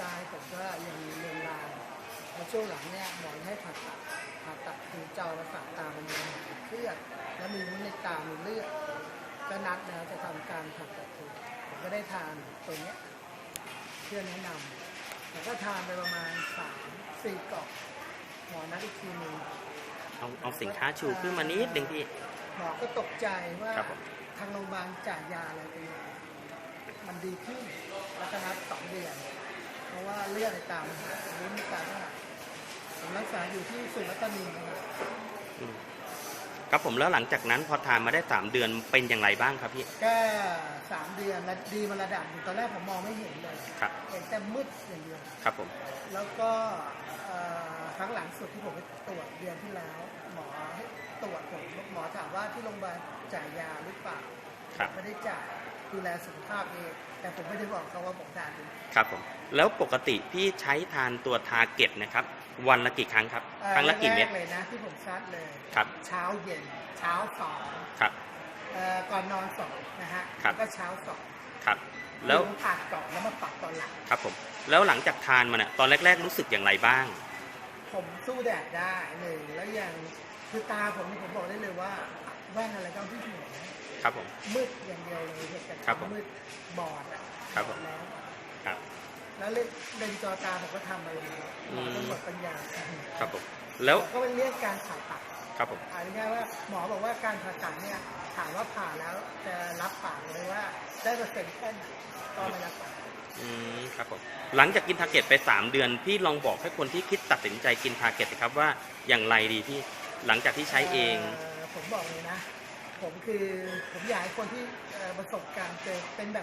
ตายผมก็ยังมีเรือนรางแล้วช่วงหลังเนี่ยหมอให้ผ่าตัดผ่าตัดคือเจาประสาทตามันมีติดเคลือดแล้วมีวุ้นในตามีเลือดก็นัดแล้วจะทำการผ่าตัดถูกผมก็ได้ทานตัวเนี้ยเพื่อนแนะนำแต่ก็ทานไปประมาณสามสี่กล่องหมอนัดอีกทีหนึงเอาเอาสินค้าชูขึ้นมานิดนึงพี่หมอก็ตกใจว่าครับผมทางโรงพยาบาลจ่ายยาอะไรไปเนี่ยมันดีขึ้นแล้วก็นัดสองเดือน ในตามันหายวุ้นในตาก็หายผมรักษาอยู่ที่สุรัตนีนะครับอืมครับผมแล้วหลังจากนั้นพอทานมาได้สามเดือนเป็นอย่างไรบ้างครับพี่ก็สามเดือนแล้วดีมาระดับหนึ่งตอนแรกผมมองไม่เห็นเลยครับเห็นแต่มืดอย่างเดียวครับผมแล้วก็เอ่อครั้งหลังสุดที่ผมไปตรวจเดือนที่แล้ว หมอให้ตรวจผมหมอถามว่าที่โรงพยาบาลจ่ายยาหรือเปล่าครับ ไม่ได้จ่าย ดูแลสุขภาพเองแต่ผมไม่ได้บอกเขาว่าผมทานเองครับผมแล้วปกติพี่ใช้ทานตัวทาร์เก็ตนะครับ วันละกี่ครั้งครับเอ่อครั้งละกี่เม็ดแรเลยนะที่ผมชัดเลยครับเช้าเย็นเช้าสองครับเอ่อก่อนนอนสองนะฮะครับแล้วก็เช้าสองครับ แล้วผมผ่านก่อนแล้วมาปักตอนหลังครับผมแล้วหลังจากทานมาเนี่ยตอนแรก ๆ รู้สึกอย่างไรบ้าง ผมสู้แดดได้หนึ่งแล้วอย่างคือตาผมนี่ผมบอกได้เลยว่าแว่นอะไรก็เอาที่หัว ครับผมมืดอย่างเดียวเลยเหตุการครับผมณ์มืดบอดอะครับผมแล้วครับ แล้วเลนเลนส์จอตาผมก็ทำมาแล้วหมอต้องหมดปัญญาครับผมแล้วก็เป็นเรื่องการผ่าตัดครับผมเอาง่ายๆว่าหมอบอกว่าการผ่าตัดเนี่ยถามว่าผ่าแล้วจะรับปากเลยว่าได้เปอร์เซ็นต์แค่ไหนก็ไม่รับปากอืมครับผมหลังจากกินทาร์เก็ตไป 3 เดือนพี่ลองบอกให้คนที่คิดตัดสินใจกินทาร์เก็ตนะครับว่าอย่างไรดีพี่หลังจากที่ใช้เองผมบอกเลยนะ ผมคือผมอยากให้คนที่ประสบการณ์เจอเป็นแบบ